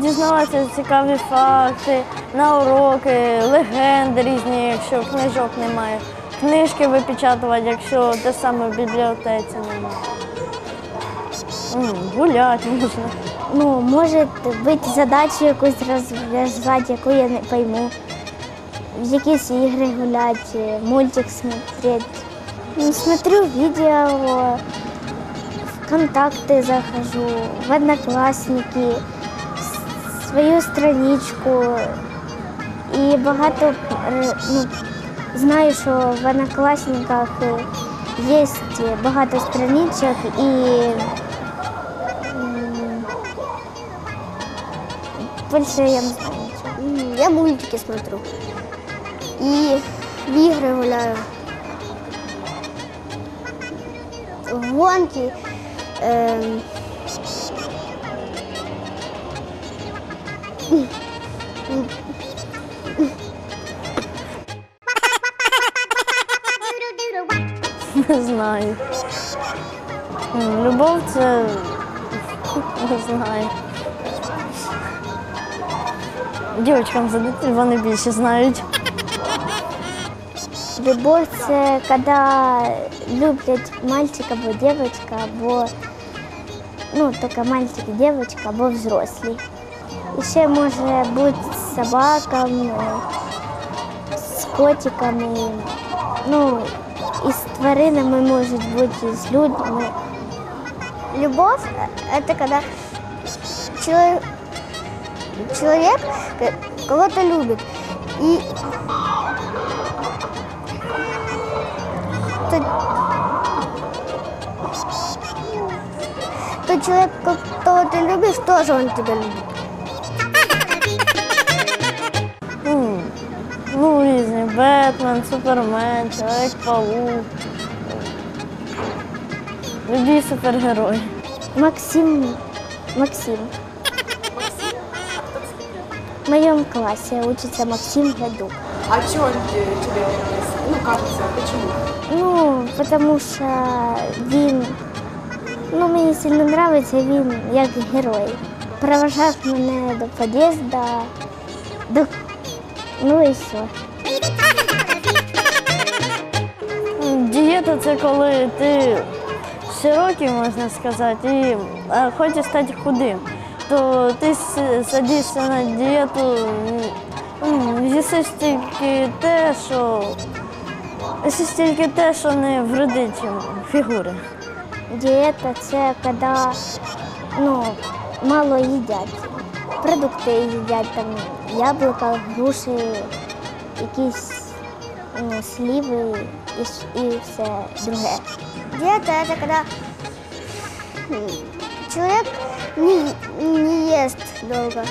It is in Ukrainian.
дізнаватися цікаві факти, на уроки, легенди різні, якщо книжок немає. Книжки випечатувати, якщо те саме в бібліотеці немає. Гуляти можна. Ну, може бути задачу якусь розв'язати, яку я не пойму. В якісь ігри гуляти, мультик смотреть. Ну, смотрю видео, ВКонтакте захожу, в Одноклассники, с- свою страничку. І багато е, ну, знаю, що в Одноклассниках е, є багато страничок і більше я не знаю. Я мультики смотрю. И в игры гуляю. В гонки. эм, Не знаю. М, Любов це не знаю. Дівчатам задати, вони більше знають. Любов це коли люблять мальчик або дівчинка, або ну, тільки мальчик і дівчинка, або взрослі. І ще може бути з собаками, з котиками, ну, і з тваринами можуть бути, і з людьми. Любовь – это когда человек, человек к- кого-то любит. И тот, тот человек, кого ты любишь, тоже он тебя любит. Ну, різні. Бетмен, Супермен, Чоловік-паук. Любі супергерої. Максим. Максим. В моем классе учится Максим Гадук. А он тебе нравится? Ну, кажется, почему? Ну, потому що він, ну, мені сильно подобається він як герой. Провожав мене до під'їзду, до... ну і все. Дієта це коли ти широкий, можна сказати, і е, хочеш стати худим, то ти садишся на дієту, їсиш тільки те, що їсиш тільки те, що не вредить фігури. Дієта це коли ну, мало їдять. Продукти їдять, там яблука, груші, якісь ну, сліви і, с- і все друге. Диета – это когда м, человек не, не ест долго.